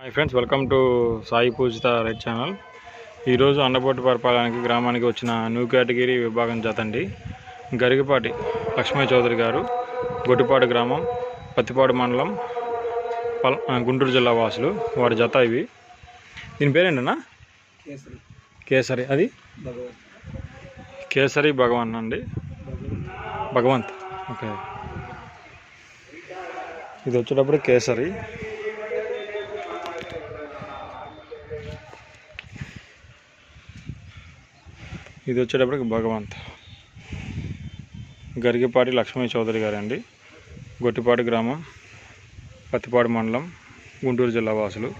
Hi friends welcome to Sai Poojitha red channel ఈరోజు అండపోటు పరిపాలనకి గ్రామానికి వచ్చిన న్యూ కేటగిరీ విభాగం జత అండి గరిగపాటి లక్ష్మీ చౌదరి గారు గొడ్డిపాడు గ్రామం పత్తిపాడు మండలం పల్ గుంటూరు జిల్లా వాసులు. వారి జత ఇవి. దీని పేరేంటన్నా కేసరి. కేసరి. అది? కేసరి భగవాన్ అండి. భగవంత్. ఓకే. ఇది వచ్చేటప్పుడు కేసరి. ఇది వచ్చేటప్పటికి భగవంత్. గరిగిపాటి లక్ష్మీ చౌదరి గారండి. గొట్టిపాటి గ్రామం పత్తిపాడు మండలం గుంటూరు జిల్లా వాసులు.